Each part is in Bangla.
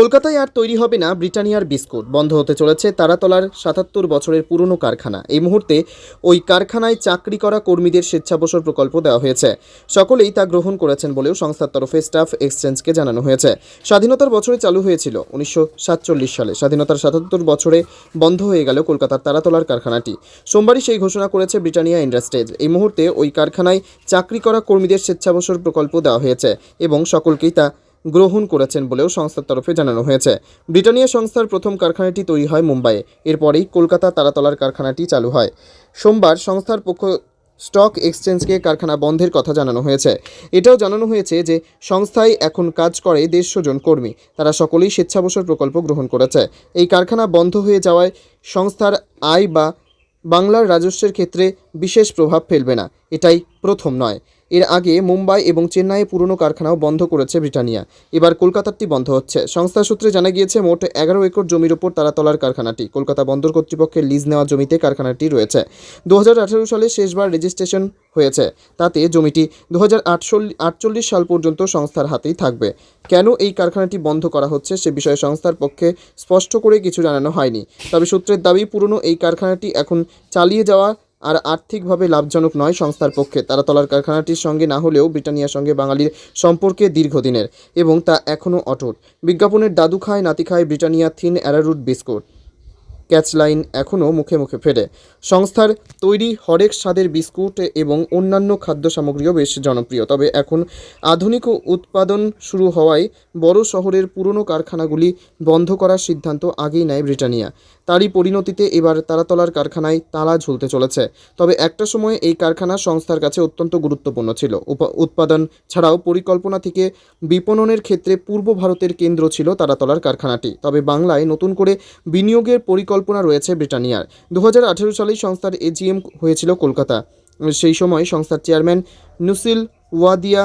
কলকাতায় আর তৈরি হবে না ব্রিটানিয়ার বিস্কুট। বন্ধ হতে চলেছে তারাতলার সাতাত্তর বছরের পুরনো কারখানা। এই মুহূর্তে ওই কারখানায় চাকরি করা কর্মীদের স্বেচ্ছাবসর প্রকল্প দেওয়া হয়েছে। সকলেই তা গ্রহণ করেছেন বলেও সংস্থার তরফে স্টাফ এক্সচেঞ্জকে জানানো হয়েছে। স্বাধীনতার বছরে চালু হয়েছিল উনিশশো সাতচল্লিশ সালে। স্বাধীনতার সাতাত্তর বছরে বন্ধ হয়ে গেল কলকাতার তারাতলার কারখানাটি। সোমবারই সেই ঘোষণা করেছে ব্রিটানিয়া ইন্ডাস্ট্রিজ। এই মুহূর্তে ওই কারখানায় চাকরি করা কর্মীদের স্বেচ্ছাবসর প্রকল্প দেওয়া হয়েছে এবং সকলকেই তা গ্রহণ করেছেন বলেও সংস্থার তরফে জানানো হয়েছে। ব্রিটানিয়া সংস্থার প্রথম কারখানাটি তৈরি হয় মুম্বাইয়ে। এরপরেই কলকাতা তারাতলার কারখানাটি চালু হয়। সোমবার সংস্থার পক্ষ স্টক এক্সচেঞ্জকে কারখানা বন্ধের কথা জানানো হয়েছে। এটাও জানানো হয়েছে যে সংস্থায় এখন কাজ করে দেড়শো জন কর্মী। তারা সকলেই স্বেচ্ছাবসর প্রকল্প গ্রহণ করেছে। এই কারখানা বন্ধ হয়ে যাওয়ায় সংস্থার আয় বা বাংলার রাজস্বের ক্ষেত্রে বিশেষ প্রভাব ফেলবে না। এটাই প্রথম নয়। এর আগে মুম্বাই এবং চেন্নাইয়ে পুরনো কারখানাও বন্ধ করেছে ব্রিটানিয়া। এবার কলকাতারটি বন্ধ হচ্ছে। সংস্থা সূত্রে জানা গিয়েছে, মোট এগারো একর জমির ওপর তারাতলার কারখানাটি, কলকাতা বন্দর কর্তৃপক্ষের লিজ নেওয়া জমিতে কারখানাটি রয়েছে। দু হাজার আঠারো সালে শেষবার রেজিস্ট্রেশন হয়েছে। তাতে জমিটি দু আটচল্লিশ সাল পর্যন্ত সংস্থার হাতেই থাকবে। কেন এই কারখানাটি বন্ধ করা হচ্ছে সে বিষয়ে সংস্থার পক্ষে স্পষ্ট করে কিছু জানানো হয়নি। তবে সূত্রের দাবি, পুরনো এই কারখানাটি এখন চালিয়ে যাওয়া আর আর্থিকভাবে লাভজনক নয় সংস্থার পক্ষে। তারা তলার কারখানাটির সঙ্গে না হলেও ব্রিটানিয়ার সঙ্গে বাঙালির সম্পর্কে দীর্ঘদিনের এবং তা এখনও অটুট। বিজ্ঞাপনের দাদু খায়, নাতি খায় Britannia thin arrowroot biscuit. Catchline এখনও মুখে মুখে ফেরে। সংস্থার তৈরি হরেক স্বাদের বিস্কুট এবং অন্যান্য খাদ্য সামগ্রীও বেশ জনপ্রিয়। তবে এখন আধুনিক উৎপাদন শুরু হওয়ায় বড় শহরের পুরনো কারখানাগুলি বন্ধ করার সিদ্ধান্ত আগেই নেয় ব্রিটানিয়া। তারই পরিণতিতে এবার তারাতলার কারখানায় তালা ঝুলতে চলেছে। তবে একটা সময় এই কারখানা সংস্থার কাছে অত্যন্ত গুরুত্বপূর্ণ ছিল। উৎপাদন ছাড়াও পরিকল্পনা থেকে বিপণনের ক্ষেত্রে পূর্ব ভারতের কেন্দ্র ছিল তারাতলার কারখানাটি। তবে বাংলায় নতুন করে বিনিয়োগের পরিকল্পনা রয়েছে ব্রিটানিয়ার। দু হাজার আঠেরো সালেই সংস্থার এজিএম হয়েছিল কলকাতা। সেই সময় সংস্থার চেয়ারম্যান নুসিল ওয়াদিয়া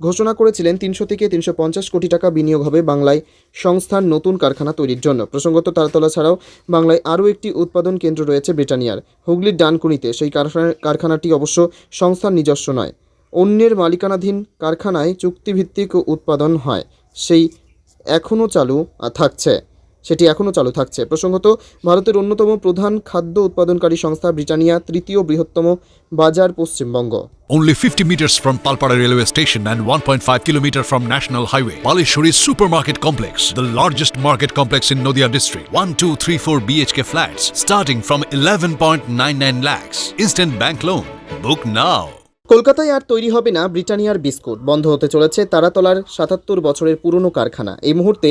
ঘোষণা করেছিলেন, তিনশো থেকে তিনশো পঞ্চাশ কোটি টাকা বিনিয়োগ হবে বাংলায় সংস্থার নতুন কারখানা তৈরির জন্য। প্রসঙ্গত, তারাতলা ছাড়াও বাংলায় আরও একটি উৎপাদন কেন্দ্র রয়েছে ব্রিটানিয়ার, হুগলির ডানকুনিতে। সেই কারখানা, কারখানাটি অবশ্য সংস্থার নিজস্ব নয়। অন্যের মালিকানাধীন কারখানায় চুক্তিভিত্তিক উৎপাদন হয়। সেই এখনও চালু থাকছে। সেটি এখনও চালু থাকছে প্রসঙ্গত ভারতের অন্যতম প্রধান খাদ্য উৎপাদনকারী সংস্থা ব্রিটানিয়া তৃতীয় বৃহত্তম বাজার Paschimbanga Only 50 meters from Palpara railway station and 1.5 kilometer from National Highway. Palishuri Supermarket Complex, the largest market complex in Noida district. 1, 2, 3, 4 BHK flats starting from 11.99 lakhs. Instant bank loan. Book now. কলকাতায় আর তৈরি হবে না ব্রিটানিয়ার বিস্কুট। বন্ধ হতে চলেছে তারাতলার সাতাত্তর বছরের পুরনো কারখানা। এই মুহূর্তে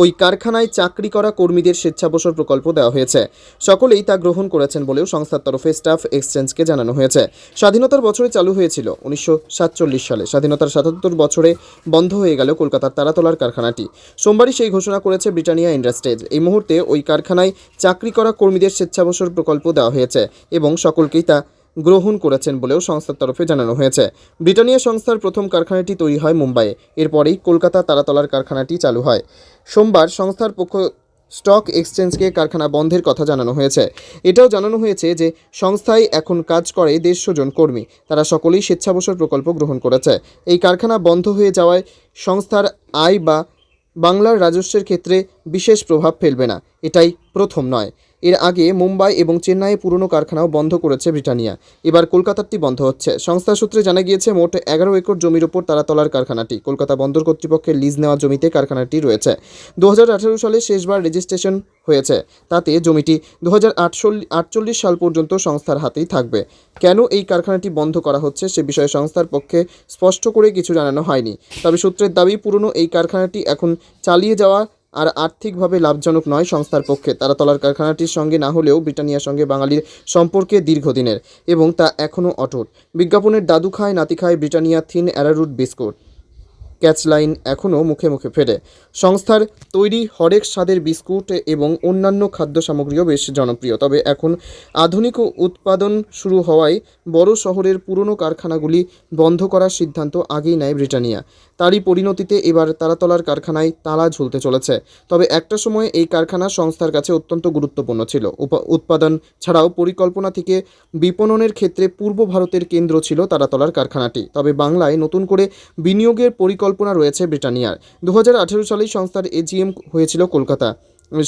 ওই কারখানায় চাকরি করা কর্মীদের স্বেচ্ছাবসর প্রকল্প দেওয়া হয়েছে। সকলেই তা গ্রহণ করেছেন বলেও সংস্থার তরফে স্টাফ এক্সচেঞ্জকে জানানো হয়েছে। স্বাধীনতার বছরে চালু হয়েছিল উনিশশো সাতচল্লিশ সালে। স্বাধীনতার সাতাত্তর বছরে বন্ধ হয়ে গেল কলকাতার তারাতলার কারখানাটি। সোমবারই সেই ঘোষণা করেছে ব্রিটানিয়া ইন্ডাস্ট্রিজ। এই মুহূর্তে ওই কারখানায় চাকরি করা কর্মীদের স্বেচ্ছাবসর প্রকল্প দেওয়া হয়েছে এবং সকলকেই তা গ্রহণ করেছেন বলেও সংস্থার তরফে জানানো হয়েছে। ব্রিটানিয়া সংস্থার প্রথম কারখানাটি তৈরি হয় মুম্বাইয়ে। এরপরেই কলকাতা তারাতলার কারখানাটি চালু হয়। সোমবার সংস্থার পক্ষ স্টক এক্সচেঞ্জকে কারখানা বন্ধের কথা জানানো হয়েছে। এটাও জানানো হয়েছে যে সংস্থায় এখন কাজ করে দেড়শো জন কর্মী। তারা সকলেই স্বেচ্ছাবসর প্রকল্প গ্রহণ করেছে। এই কারখানা বন্ধ হয়ে যাওয়ায় সংস্থার আয় বা বাংলার রাজস্বের ক্ষেত্রে বিশেষ প্রভাব ফেলবে না। এটাই প্রথম নয়। এর আগে মুম্বাই এবং চেন্নাইয়ে পুরনো কারখানাও বন্ধ করেছে ব্রিটানিয়া। এবার কলকাতারটি বন্ধ হচ্ছে। সংস্থা সূত্রে জানা গিয়েছে, মোট এগারো একর জমির ওপর তারাতলার কারখানাটি, কলকাতা বন্দর কর্তৃপক্ষের লিজ নেওয়া জমিতে কারখানাটি রয়েছে। দু হাজার আঠারো সালে শেষবার রেজিস্ট্রেশন হয়েছে। তাতে জমিটি দু আটচল্লিশ সাল পর্যন্ত সংস্থার হাতেই থাকবে। কেন এই কারখানাটি বন্ধ করা হচ্ছে সে বিষয়ে সংস্থার পক্ষে স্পষ্ট করে কিছু জানানো হয়নি। তবে সূত্রের দাবি, পুরনো এই কারখানাটি এখন চালিয়ে যাওয়া আর আর্থিকভাবে লাভজনক নয় সংস্থার পক্ষে। তারা তলার কারখানাটির সঙ্গে না হলেও ব্রিটানিয়ার সঙ্গে বাঙালির সম্পর্কে দীর্ঘদিনের এবং তা এখনও অটুট। বিজ্ঞাপনের দাদু খায়, নাতি খায় Britannia thin arrowroot biscuit. Catchline এখনও মুখে মুখে ফেরে। সংস্থার তৈরি হরেক স্বাদের বিস্কুট এবং অন্যান্য খাদ্য সামগ্রীও বেশ জনপ্রিয়। তবে এখন আধুনিক উৎপাদন শুরু হওয়ায় বড় শহরের পুরনো কারখানাগুলি বন্ধ করার সিদ্ধান্ত আগেই নেয় ব্রিটানিয়া। তারই পরিণতিতে এবার তারাতলার কারখানায় তালা ঝুলতে চলেছে। তবে একটা সময়ে এই কারখানা সংস্থার কাছে অত্যন্ত গুরুত্বপূর্ণ ছিল। উৎপাদন ছাড়াও পরিকল্পনা থেকে বিপণনের ক্ষেত্রে পূর্ব ভারতের কেন্দ্র ছিল তারাতলার কারখানাটি। তবে বাংলায় নতুন করে বিনিয়োগের পরিকল্পনা রয়েছে ব্রিটানিয়ার। দু হাজার আঠেরো সালেই সংস্থার এজিএম হয়েছিল কলকাতা।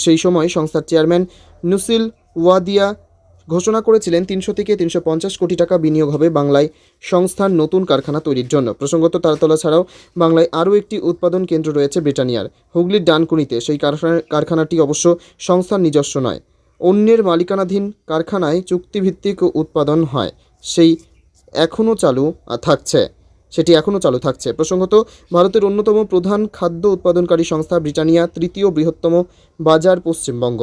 সেই সময় সংস্থার চেয়ারম্যান নুসিল ওয়াদিয়া ঘোষণা করেছিলেন তিনশো থেকে তিনশো পঞ্চাশ কোটি টাকা বিনিয়োগ হবে বাংলায় সংস্থার নতুন কারখানা তৈরির জন্য। প্রসঙ্গত তারাতলা ছাড়াও বাংলায় আরও একটি উৎপাদন কেন্দ্র রয়েছে ব্রিটানিয়ার। হুগলির ডানকুনিতে সেই কারখানা, কারখানাটি অবশ্য সংস্থার নিজস্ব নয়। অন্যের মালিকানাধীন কারখানায় চুক্তিভিত্তিক উৎপাদন হয়। সেই এখনও চালু থাকছে। সেটি এখনও চালু থাকছে। প্রসঙ্গত, ভারতের অন্যতম প্রধান খাদ্য উৎপাদনকারী সংস্থা ব্রিটানিয়া, তৃতীয় বৃহত্তম বাজার পশ্চিমবঙ্গ।